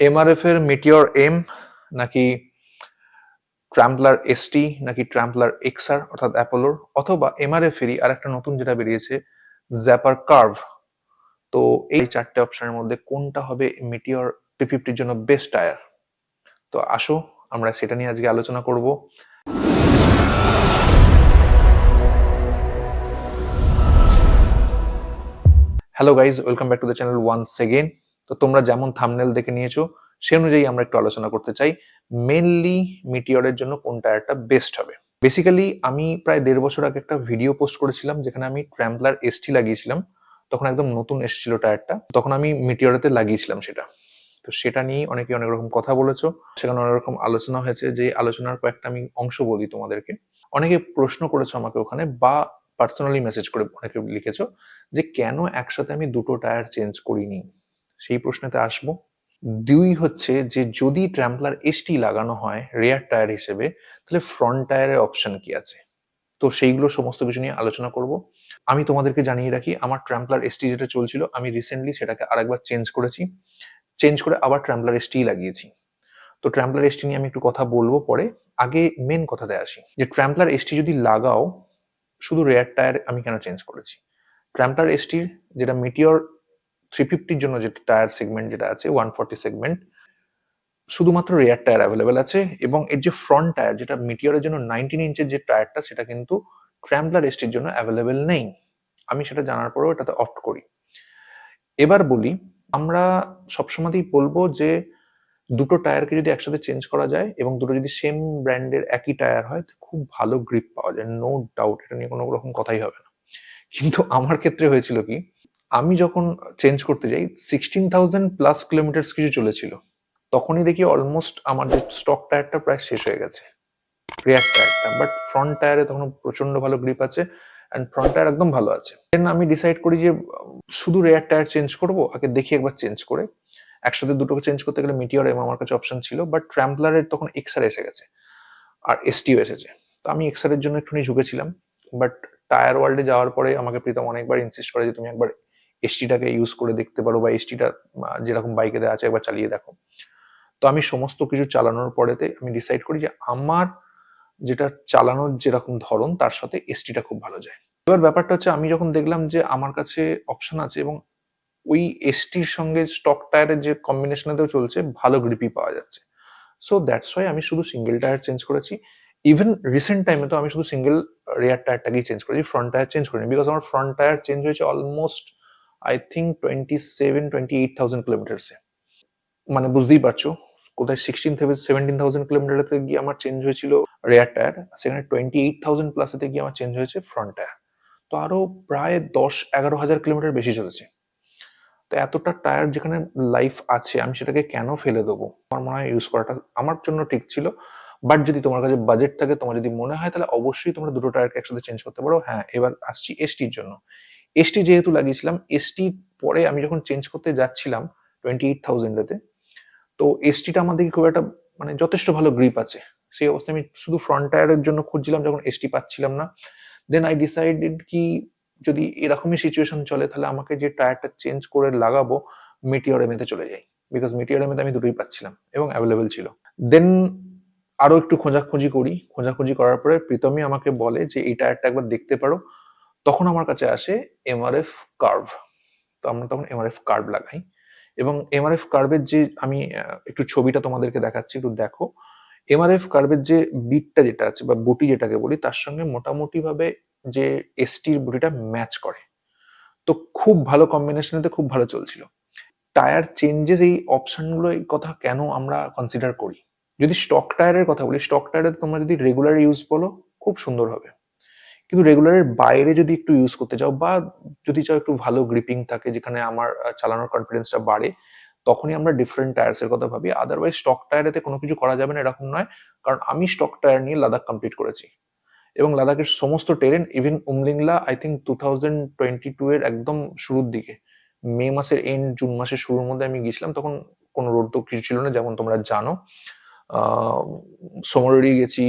MRF এর meteor M নাকি ট্রাম্পলার ST নাকি ট্রাম্পলার এক্সআর অর্থাৎ অ্যাপোলোর অথবা এমআরএফ এরই আর একটা নতুন যেটা বেরিয়েছে জ্যাপার কার্ভ তো এই চারটে অপশনের মধ্যে কোনটা হবে মিটিওর টি ফিফটির জন্য বেস্ট টায়ার তো আসো, আমরা সেটা নিয়ে আজকে আলোচনা করব। Hello guys welcome back to the channel once again তো তোমরা যেমন থামনেল দেখে নিয়েছো, সে অনুযায়ী আমরা একটু আলোচনা করতে চাই মেনলি মিটিওরের জন্য কোন টায়ারটা বেস্ট হবে। বেসিক্যালি আমি প্রায় দেড় বছর আগে একটা ভিডিও পোস্ট করেছিলাম, যেখানে আমি ট্র্যাম্পলার এসটি লাগিয়েছিলাম, তখন একদম নতুন এসেছিল টায়ারটা, তখন আমি মিটিওরেতে লাগিয়েছিলাম সেটা। তো সেটা নিয়ে অনেকে অনেক রকম কথা বলেছ, সেখানে অনেক রকম আলোচনা হয়েছে, যে আলোচনার কয়েকটা আমি অংশ বলি তোমাদেরকে। অনেকে প্রশ্ন করেছ আমাকে ওখানে, বা পার্সোনালি মেসেজ করে অনেকে লিখেছো, যে কেন একসাথে আমি দুটো টায়ার চেঞ্জ করিনি? সেই প্রশ্নেতে আসব। দুই হচ্ছে যে, যদি ট্র্যাম্পলার এসটি লাগানো হয় রেয়ার টায়ার হিসেবে, তাহলে ফ্রন্ট টায়ারের অপশন কি আছে? তো সেইগুলো সমস্ত কিছু নিয়ে আলোচনা করব। আমি তোমাদেরকে জানিয়ে রাখি, আমার ট্র্যাম্পলার এসটি যেটা চলছিল, আমি রিসেন্টলি সেটাকে আরেকবার চেঞ্জ করেছি। চেঞ্জ করে আবার ট্র্যাম্পলার এসটি লাগিয়েছি। তো ট্র্যাম্পলার এসটি নিয়ে আমি একটু কথা বলব পরে। আগে মেন কথাতে আসি, যে ট্র্যাম্পলার এসটি যদি লাগাও, শুধু রেয়ার টায়ার আমি কেন চেঞ্জ করেছি? ট্র্যাম্পলার এসটির যেটা মিটিওর থ্রি ফিফটির জন্য যেটা টায়ার সেগমেন্ট যেটা আছে ওয়ান ফর্টি সেগমেন্ট শুধুমাত্র রেয়ার টায়ার অ্যাভেলেবেল আছে এবং এর যে ফ্রন্ট টায়ার যেটা মিটিওরের জন্য নাইনটিন ইঞ্চের যে টায়ারটা সেটা কিন্তু ট্র্যাম্পলার এসটির জন্য অ্যাভেলেবেল নেই। আমি সেটা জানার পরেও এটাতে অপ্ট করি। এবার বলি, আমরা সবসময়তেই বলব যে দুটো টায়ারকে যদি একসাথে চেঞ্জ করা যায় এবং দুটো যদি সেম ব্র্যান্ডের একই টায়ার হয় খুব ভালো গ্রিপ পাওয়া যায়। নো ডাউট এটা নিয়ে কোনো রকম কথাই হবে না। কিন্তু আমার ক্ষেত্রে হয়েছিল কি আমি যখন চেঞ্জ করতে যাই সিক্সটিন থাউজেন্ড প্লাস কিলোমিটার্স কিছু চলেছিল, তখনই দেখি অলমোস্ট আমার যে স্টক টায়ারটা প্রায় শেষ হয়ে গেছে। রিয়ার টায়ারটা বাট ফ্রন্ট টায়ারে তখন প্রচণ্ড ভালো গ্রিপ আছে অ্যান্ড ফ্রন্ট টায়ার একদম ভালো আছে। দেন আমি ডিসাইড করি যে, শুধু রেয়ার টায়ার চেঞ্জ করব, আগে দেখি একবার চেঞ্জ করে। একসাথে দুটোকে চেঞ্জ করতে গেলে মিটিওর এম আমার কাছে অপশন ছিল বাট ট্র্যাম্পলারের তখন এক্সআর এসে গেছে আর এসটিও এসেছে। তো আমি এক্সআর এর জন্য একটুখানি ঝুঁকেছিলাম বাট টায়ার ওয়ার্ল্ডে যাওয়ার পরে আমাকে প্রীতম অনেকবার ইনসিস্ট করে যে, তুমি একবার এসটিটাকে ইউজ করে দেখতে পারো বা এসটিটা যেরকম বাইকে দেওয়া আছে একবার চালিয়ে দেখো। তো আমি সমস্ত কিছু চালানোর পরেতে আমি ডিসাইড করি যে আমার যেটা চালানোর যেরকম ধরন, তার সাথে এসটিটা খুব ভালো যায়। এবার ব্যাপারটা হচ্ছে আমি যখন দেখলাম যে আমার কাছে অপশন আছে এবং ওই এসটির সঙ্গে স্টক টায়ারের যে কম্বিনেশনেতেও চলছে, ভালো গ্রিপি পাওয়া যাচ্ছে। সো দ্যাটস ওয়াই আমি শুধু সিঙ্গেল টায়ার চেঞ্জ করেছি। ইভেন রিসেন্ট টাইমে তো আমি শুধু সিঙ্গেল রেয়ার টায়ারটাকেই চেঞ্জ করেছি ফ্রন্ট টায়ার চেঞ্জ করিনি বিকজ আমার ফ্রন্ট টায়ার চেঞ্জ হয়েছে almost I think twenty seven twenty eight thousand কিলোমিটার্সে মানে বুঝতেই পারছ, কোথায় সিক্সটিন থেকে সেভেন্টিন থাউজেন্ড কিলোমিটারতে গিয়ে আমার চেঞ্জ হয়েছিল রেয়ার টায়ার সেখানে টোয়েন্টি এইট থাউজেন্ড প্লাসেতে গিয়ে আমার চেঞ্জ হয়েছে ফ্রন্ট টায়ার তো আরও প্রায় দশ, এগারো হাজার কিলোমিটার বেশি চলেছে। তো এতটা টায়ার যেখানে লাইফ আছে, আমি সেটাকে কেন ফেলে দেবো? আমার মনে হয় ইউজ করাটা আমার জন্য ঠিক ছিল। বাট যদি তোমার কাছে বাজেট থাকে, তোমার যদি মনে হয়, তাহলে অবশ্যই তোমরা দুটো টায়ারকে একসাথে চেঞ্জ করতে পারো। হ্যাঁ এবার আসছি এসটির জন্য। এসটি যেহেতু লাগিয়েছিলাম এসটি পরে আমি যখন চেঞ্জ করতে যাচ্ছিলাম টোয়েন্টি এইট থাউজেন্ডেতে তো এসটিটা আমার দিকে খুব একটা মানে যথেষ্ট ভালো গ্রিপ আছে। সেই অবস্থায় আমি শুধু ফ্রন্ট টায়ারের জন্য খুঁজছিলাম যখন এসটি পাচ্ছিলাম না। দেন আই ডিসাইডেড কি যদি এরকমই সিচুয়েশন চলে, তাহলে আমাকে যে টায়ারটা চেঞ্জ করে লাগাবো মিটিওর এমএতে চলে যাই। বিকজ মিটিওর এমএতে আমি দুটোই পাচ্ছিলাম এবং অ্যাভেলেবেল ছিল। দেন আরও একটু খোঁজাখুঁজি করি। খোঁজাখুঁজি করার পরে প্রীতমই আমাকে বলে যে, এই টায়ারটা একবার দেখতে পারো। তখন আমার কাছে আসে এমআরএফ কার্ভ তো আমরা তখন এমআরএফ কার্ভ লাগাই। এবং এমআরএফ কার্ভের যে আমি একটু ছবিটা তোমাদেরকে দেখাচ্ছি, একটু দেখো। এমআরএফ কার্ভের যে বিটটা যেটা আছে বা বটি যেটাকে বলি, তার সঙ্গে মোটামুটি ভাবে যে এসটির বডিটা ম্যাচ করে। তো খুব ভালো কম্বিনেশনেতে খুব ভালো চলছিল। টায়ার চেঞ্জেস এই অপশনগুলো এই কথা কেন আমরা কনসিডার করি? যদি স্টক টায়ারের কথা বলি স্টক টায়ারে তোমরা যদি রেগুলার ইউজ বলো, খুব সুন্দর হবে। কিন্তু রেগুলারের বাইরে যদি একটু ইউজ করতে চাও বা যদি চাও একটু ভালো গ্রিপিং থাকে যেখানে আমার চালানোর কনফিডেন্সটা বাড়ে, তখনই আমরা ডিফারেন্ট টায়ার্স এর কথা ভাবি। আদারওয়াইজ স্টক টায়ারেতে কোনো কিছু করা যাবে না এরকম নয়। কারণ আমি স্টক টায়ার নিয়ে লাদাখ কমপ্লিট করেছি। এবং লাদাখের সমস্ত terrain even Umlingla I think two thousand twenty two এর একদম শুরুর দিকে, মে মাসের এন্ড জুন মাসের শুরুর মধ্যে আমি গেছিলাম তখন কোনো রোড তো কিছু ছিল না, যেমন তোমরা জানো। আহ সোমরেরি গেছি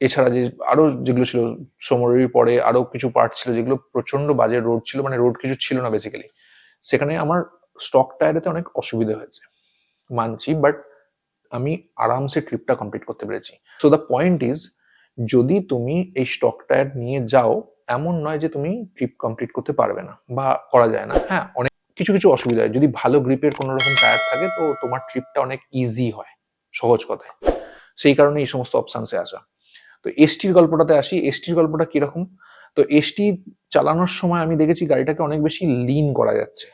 এছাড়া যে আরও যেগুলো ছিল সোমরেরির পরে আরও কিছু পার্ট ছিল যেগুলো প্রচণ্ড বাজে রোড ছিল মানে রোড কিছু ছিল না বেসিক্যালি সেখানে আমার স্টক টায়ারেতে অনেক অসুবিধা হয়েছে। মানছি বাট আমি আরামসে ট্রিপটা কমপ্লিট করতে পেরেছি। সো দ্য পয়েন্ট ইজ যদি তুমি এই স্টক টায়ার নিয়ে যাও, এমন নয় যে তুমি ট্রিপ কমপ্লিট করতে পারবে না বা করা যায় না। হ্যাঁ অনেক কিছু কিছু অসুবিধা হয়। যদি ভালো গ্রিপের কোনো রকম টায়ার থাকে, তো তোমার ট্রিপটা অনেক ইজি হয়, সহজ কথায়। সেই কারণে এই সমস্ত অপশানসে আসা। তো এসটির গল্পটাতে আসি এসটির গল্পটা কীরকম? তো এসটি চালানোর সময় আমি দেখেছি গাড়িটাকে অনেক বেশি লিন করা যাচ্ছে।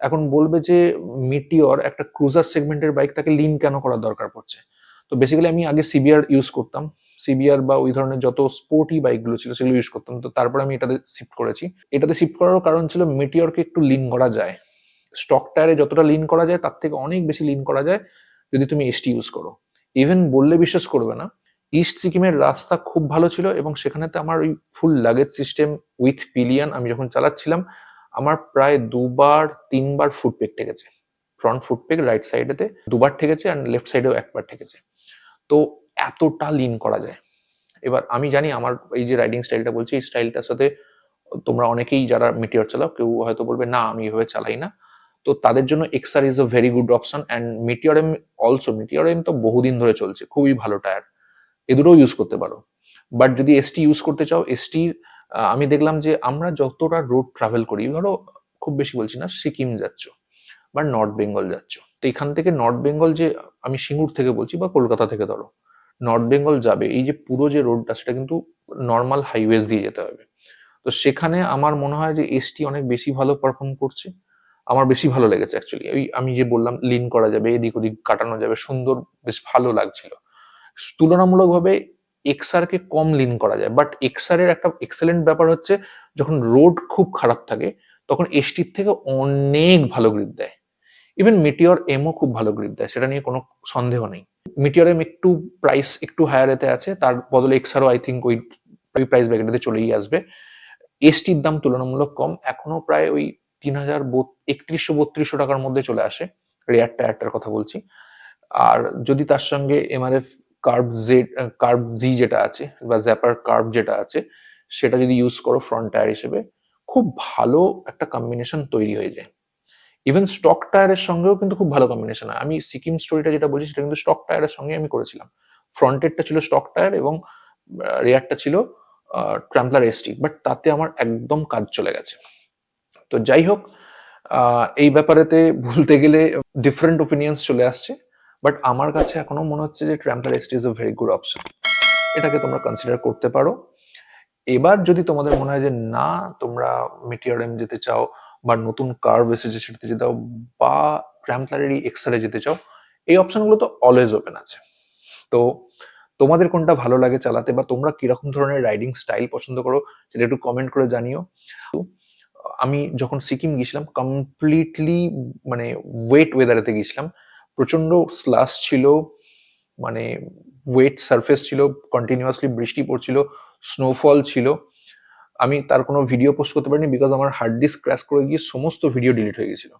এখন বলবে যে মিটিওর একটা ক্রুজার সেগমেন্টের বাইক তাকে লিন কেন করার দরকার পড়ছে? তো বেসিক্যালি আমি আগে সিবিআর ইউজ করতাম। সিবিআর বা ওই ধরনের যত স্পোর্টি বাইকগুলো ছিল সেগুলো ইউজ করতাম। তো তারপরে আমি এটাতে শিফট করেছি। এটাতে শিফট করার কারণ ছিল মিটিওরকে একটু লিন করা যায়। স্টক টায়ারে যতটা লিন করা যায় তার থেকে অনেক বেশি লিন করা যায় যদি তুমি এসটি ইউজ করো। ইভেন বললে বিশ্বাস করবে না। ইস্ট সিকিমের রাস্তা খুব ভালো ছিল এবং সেখানেতে আমার ওই full luggage system with pillion আমি যখন চালাচ্ছিলাম, আমার প্রায় দুবার, তিনবার ফুটপেক ঠেকেছে। ফ্রন্ট ফুটপেক রাইট সাইডেতে দুবার ঠেকেছে আর লেফট সাইডেও একবার ঠেকেছে। তো এতটা লিন করা যায়। এবার আমি জানি আমার এই যে রাইডিং স্টাইলটা বলছি, এই স্টাইলটার সাথে তোমরা অনেকেই যারা মিটিওর চালাও, কেউ হয়তো বলবে, না, আমি এভাবে চালাই না। তো তাদের জন্য XR is a very good option and Meteor M also Meteor M তো বহুদিন ধরে চলছে, খুবই ভালো টায়ার এ দুটো ইউজ করতে পারো। বাট যদি এসটি ইউজ করতে চাও এসটির আমি দেখলাম যে আমরা যতটা রোড ট্রাভেল করি, ধরো খুব বেশি বলছি না, সিকিম যাচ্ছ বা নর্থ বেঙ্গল যাচ্ছ, তো এখান থেকে নর্থ বেঙ্গল যে, আমি সিঙ্গুর থেকে বলছি বা কলকাতা থেকে ধরো নর্থ বেঙ্গল যাবে, এই যে পুরো যে রোডটা সেটা কিন্তু নর্মাল হাইওয়েজ দিয়ে যেতে হবে। তো সেখানে আমার মনে হয় যে এসটি অনেক বেশি ভালো পারফর্ম করছে, আমার বেশি ভালো লেগেছে অ্যাকচুয়ালি ওই আমি যে বললাম লিন করা যাবে, এদিক ওদিক কাটানো যাবে, সুন্দর, বেশ ভালো লাগছিল। তুলনামূলকভাবে এক্সআর কে কম লিন করা যায়। বাট এক্সআর এর একটা এক্সেলেন্ট ব্যাপার হচ্ছে, যখন রোড খুব খারাপ থাকে, তখন এসটির থেকে অনেক ভালো গ্রিপ দেয়। ইভেন মিটিওর এমও খুব ভালো গ্রিপ দেয়, সেটা নিয়ে কোনো সন্দেহ নেই। মিটিওর এম একটু প্রাইস একটু হায়ার এতে আছে, তার বদলে এক্সআরও আই থিঙ্ক ওই ওই প্রাইস ব্র্যাকেটে চলেই আসবে। এসটির দাম তুলনামূলক কম এখনও প্রায় ওই তিন হাজার একত্রিশশো বত্রিশশো টাকার মধ্যে চলে আসে। রেয়ার টায়ারটার কথা বলছি। আর যদি তার সঙ্গে MRF curve Z curve G যেটা আছে বা জ্যাপার কার্ভ যেটা আছে, সেটা যদি ইউজ করো ফ্রন্ট টায়ার হিসেবে, খুব ভালো একটা কম্বিনেশন তৈরি হয়ে যায়। ইভেন স্টক টায়ারের সঙ্গেও কিন্তু খুব ভালো কম্বিনেশন হয়। আমি সিকিম স্টোরিটা যেটা বলছি, সেটা কিন্তু স্টক টায়ারের সঙ্গে আমি করেছিলাম। ফ্রন্টেরটা ছিল স্টক টায়ার এবং রেয়ারটা ছিল ট্রাম্পলার এসটি বাট তাতে আমার একদম কাজ চলে গেছে। তো যাই হোক এই ব্যাপারেতে বলতে গেলে ডিফারেন্ট ওপিনিয়ন্স চলে আসছে। বাট আমার কাছে এখনও মনে হচ্ছে যে Trampler ST is a very good option এটাকে তোমরা কনসিডার করতে পারো। এবার যদি তোমাদের মনে হয় যে না, তোমরা মিটিওরএম যেতে চাও বা নতুন কার্ভ এসেছে সেটাতে যেতে চাও বা ট্রাম্পলারেরই এক্সারে যেতে চাও, এই অপশনগুলো তো অলওয়েজ ওপেন আছে। তো তোমাদের কোনটা ভালো লাগে চালাতে বা তোমরা কীরকম ধরনের রাইডিং স্টাইল পছন্দ করো সেটা একটু কমেন্ট করে জানিও। আমি যখন সিকিম গিয়েছিলাম কমপ্লিটলি মানে ওয়েট ওয়েদারেতে গিয়েছিলাম প্রচণ্ড স্লাস ছিল মানে ওয়েট সারফেস ছিল কন্টিনিউয়াসলি বৃষ্টি পড়ছিল স্নোফল ছিল। আমি তার কোনো ভিডিও পোস্ট করতে পারিনি বিকজ আমার হার্ড ডিস্ক ক্র্যাশ করে গিয়ে সমস্ত ভিডিও ডিলিট হয়ে গেছিল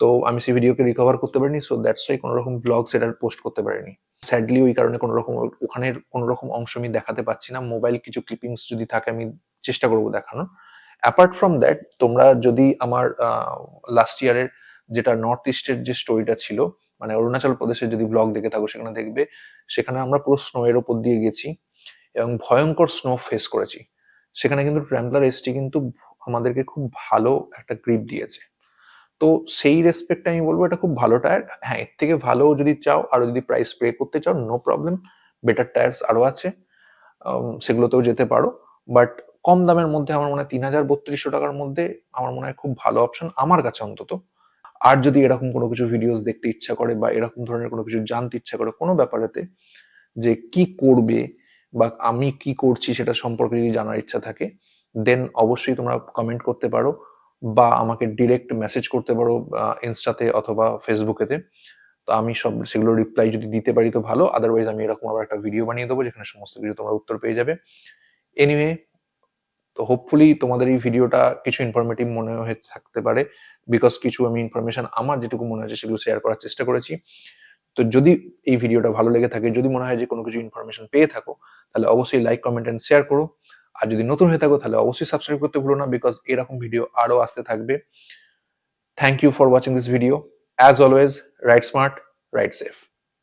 তো আমি সেই ভিডিওকে রিকভার করতে পারিনি সো দ্যাটস ওয়াই কোনো রকম ব্লগ সেটা পোস্ট করতে পারিনি। স্যাডলি ওই কারণে কোনো রকম ওখানের কোনো রকম অংশ আমি দেখাতে পাচ্ছি না। মোবাইল কিছু ক্লিপিংস যদি থাকে, আমি চেষ্টা করব দেখানোর। অ্যাপার্ট ফ্রম দ্যাট তোমরা যদি আমার লাস্ট ইয়ারের যেটা নর্থ ইস্টের যে স্টোরিটা ছিল মানে অরুণাচল প্রদেশের যদি ব্লগ দেখে থাকো, সেখানে দেখবে, সেখানে আমরা পুরো স্নো এর ওপর দিয়ে গেছি এবং ভয়ঙ্কর স্নো ফেস করেছি। সেখানে কিন্তু ট্র্যাম্পলার এসটি কিন্তু আমাদেরকে খুব ভালো একটা গ্রিপ দিয়েছে। তো সেই রেসপেক্টে আমি বলব, এটা খুব ভালো টায়ার হ্যাঁ এর থেকে ভালো যদি চাও, আর যদি প্রাইস পে করতে চাও নো প্রবলেম বেটার টায়ার্স আরও আছে সেগুলোতেও যেতে পারো। বাট কম দামের মধ্যে আমার মনে হয় তিন হাজার বত্রিশশো টাকার মধ্যে আমার মনে হয় খুব ভালো অপশন আমার কাছে অন্তত। আর যদি এরকম কোনো কিছু ভিডিওস দেখতে ইচ্ছা করে বা এরকম ধরনের কোনো কিছু জানতে ইচ্ছা করে কোনো ব্যাপারেতে যে কি করবে বা আমি কি করছি সেটা সম্পর্কে যদি জানার ইচ্ছা থাকে দেন অবশ্যই তোমরা কমেন্ট করতে পারো বা আমাকে ডিরেক্ট মেসেজ করতে পারো ইনস্টাতে অথবা ফেসবুকেতে। তো আমি সব সেগুলো রিপ্লাই যদি দিতে পারি তো ভালো আদারওয়াইজ আমি এরকম আবার একটা ভিডিও বানিয়ে দেবো যেখানে সমস্ত কিছু তোমরা উত্তর পেয়ে যাবে। এনিওয়ে তো হোপফুলি তোমাদের এই ভিডিওটা কিছু ইনফরমেটিভ মনে হয়ে থাকতে পারে বিকজ কিছু আমি ইনফরমেশন আমার যেটুকু মনে হয়েছে সেগুলো শেয়ার করার চেষ্টা করেছি। তো যদি এই ভিডিওটা ভালো লেগে থাকে, যদি মনে হয় যে কোনো কিছু ইনফরমেশন পেয়ে থাকো, তাহলে অবশ্যই লাইক কমেন্ট এন্ড শেয়ার করো। আর যদি নতুন হয়ে থাকো, তাহলে অবশ্যই সাবস্ক্রাইব করতে ভুলো না বিকজ এরকম ভিডিও আরও আসতে থাকবে। Thank you for watching this video as always ride smart ride safe